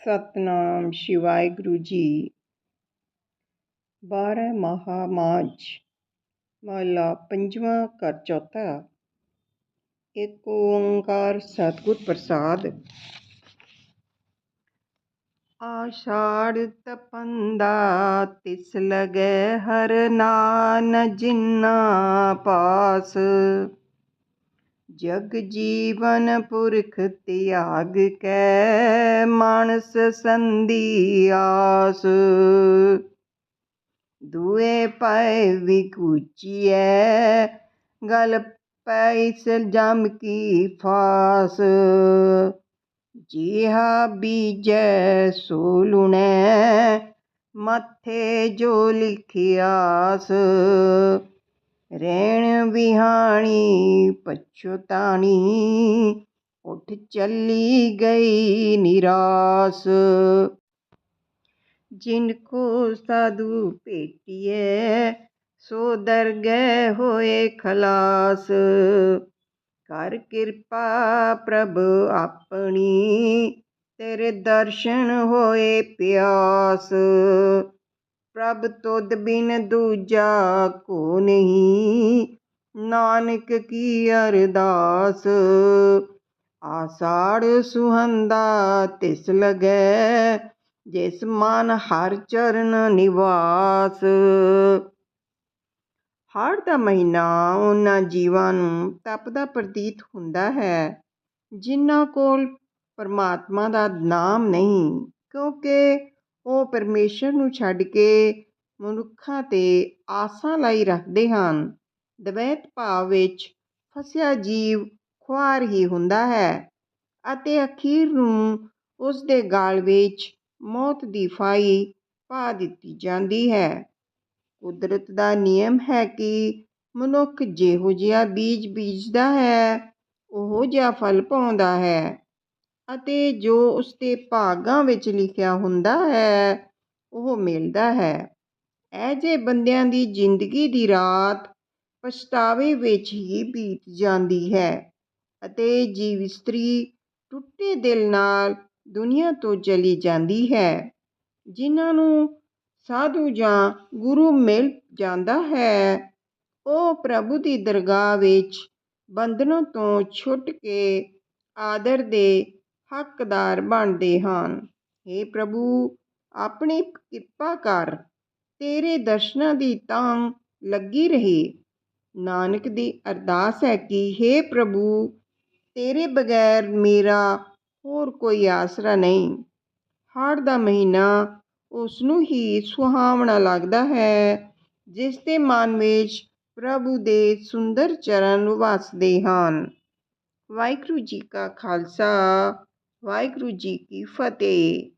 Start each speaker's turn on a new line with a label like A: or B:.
A: ਸਤਨਾਮ ਸ਼੍ਰੀ ਵਾਹਿਗੁਰੂ ਜੀ। ਬਾਰਹ ਮਹਾ ਮਾਝ, ਮਹਲਾ ਪੰਜਵਾਂ ਕਰ ਚੌਥਾ। ਇੱਕ ਓੰਕਾਰ ਸਤਿਗੁਰ ਪ੍ਰਸਾਦ। ਆਸ਼ਾੜ ਤਪੰਦਾ ਤਿਸ ਲਗੈ ਹਰ ਨਾਨ ਜਿਨਾ ਪਾਸ। ਜਗ ਜੀਵਨ ਪੁਰਖ ਤਿਆਗ ਕੈ ਮਾਨਸ ਸੰਧੀ ਆਸ। ਦੁਏ ਪੈ ਵਿਕੂਚੀਐ, ਗਲ ਪੈਸ ਜਮ ਕੀ ਫਾਸ। ਜਿਹਾ ਬੀਜੈ ਸੋ ਲੁਣੈ ਮੱਥੇ ਜੋ ਲਿਖਿਆਸ। ਰੈਣ ਵਿਹਾਣੀ ਪਛੁਤਾਣੀ ਉੱਠ ਚੱਲੀ ਗਈ ਨਿਰਾਸ। ਜਿਨ ਕੋ ਸਾਧੂ ਭੇਟੀਐ, ਸੋ ਦਰਗਹਿ ਹੋਏ ਖਲਾਸ। ਕਰ ਕਿਰਪਾ ਪ੍ਰਭ ਆਪਣੀ, ਤੇਰੇ ਦਰਸ਼ਨ ਹੋਏ ਪਿਆਸ। ਪ੍ਰਭ ਤੁਧ ਬਿਨ ਦੂਜਾ ਕੋ ਨਹੀਂ। ਨਾਨਕ ਕੀ ਅਰਦਾਸ? ਆਸਾੜ ਸੁਹੰਦਾ ਤਿਸ ਲਗੈ, ਜਿਸ ਮਨ ਹਰ ਚਰਨ ਨਿਵਾਸ। ਹੜ ਦਾ ਮਹੀਨਾ ਉਹਨਾਂ ਜੀਵਾਂ ਨੂੰ ਤਪਦਾ ਪ੍ਰਤੀਤ ਹੁੰਦਾ ਹੈ, ਜਿਨ੍ਹਾਂ ਕੋਲ ਪਰਮਾਤਮਾ ਦਾ ਨਾਮ ਨਹੀਂ, ਕਿਉਂਕਿ ਉਹ ਪਰਮੇਸ਼ਰ ਨੂੰ ਛੱਡ ਕੇ ਮਨੁੱਖਾਂ ਤੇ ਆਸਾਂ ਲਾਈ ਰੱਖਦੇ ਹਨ। ਦਵੈਤ ਭਾਵ ਵਿੱਚ ਫਸਿਆ ਜੀਵ ਖੁਆਰ ਹੀ ਹੁੰਦਾ ਹੈ ਅਤੇ ਅਖੀਰ ਨੂੰ ਉਸ ਦੇ ਗਾਲ ਵਿੱਚ ਮੌਤ ਦੀ ਫਾਈ ਪਾ ਦਿੱਤੀ ਜਾਂਦੀ ਹੈ। ਕੁਦਰਤ ਦਾ ਨਿਯਮ ਹੈ ਕਿ ਮਨੁੱਖ ਜਿਹੋ ਜਿਹਾ ਬੀਜ ਬੀਜਦਾ ਹੈ, ਉਹੋ ਜਿਹਾ ਫਲ ਪਾਉਂਦਾ ਹੈ। ਅਤੇ ਜੋ ਉਸ ਦੇ ਭਾਗਾਂ ਵਿੱਚ ਲਿਖਿਆ ਹੁੰਦਾ ਹੈ, ਉਹ ਮਿਲਦਾ ਹੈ। ਇਹ ਜਿਹੇ ਬੰਦਿਆਂ ਦੀ ਜ਼ਿੰਦਗੀ ਦੀ ਰਾਤ ਪਛਤਾਵੇ ਵਿੱਚ ਹੀ ਬੀਤ ਜਾਂਦੀ ਹੈ ਅਤੇ ਜੀਵ ਇਸਤਰੀ ਟੁੱਟੇ ਦਿਲ ਨਾਲ ਦੁਨੀਆ ਤੋਂ ਚਲੀ ਜਾਂਦੀ ਹੈ, ਜਿਨ੍ਹਾਂ ਨੂੰ ਸਾਧੂ ਜਾਂ ਗੁਰੂ ਮਿਲ ਜਾਂਦਾ ਹੈ। ਉਹ ਪ੍ਰਭੂ ਦੀ ਦਰਗਾਹ ਵਿੱਚ ਬੰਧਨਾਂ ਤੋਂ ਛੁੱਟ ਕੇ ਆਦਰ ਦੇ ਹੱਕਦਾਰ ਬਣਦੇ ਹਨ। हे ਪ੍ਰਭੂ, ਆਪਣੀ ਕਿਰਪਾ ਕਰ, ਤੇਰੇ ਦਰਸ਼ਨਾਂ ਦੀ ਤਾਂ ਲੱਗੀ ਰਹੇ। ਨਾਨਕ ਦੀ ਅਰਦਾਸ ਹੈ ਕਿ हे ਪ੍ਰਭੂ, ਤੇਰੇ ਬਗੈਰ ਮੇਰਾ ਹੋਰ ਕੋਈ ਆਸਰਾ ਨਹੀਂ। ਹਾੜ ਦਾ ਮਹੀਨਾ ਉਸ ਨੂੰ ਹੀ ਸੁਹਾਵਣਾ ਲੱਗਦਾ ਹੈ, ਜਿਸ ਦੇ ਮਨ ਵਿੱਚ ਪ੍ਰਭੂ ਦੇ ਸੁੰਦਰ ਚਰਨ ਵਸਦੇ ਹਨ। ਵਾਹਿਗੁਰੂ ਜੀ ਕਾ ਖਾਲਸਾ। ਵਾਹਿਗੁਰੂ ਜੀ ਕੀ ਫਤਿਹ।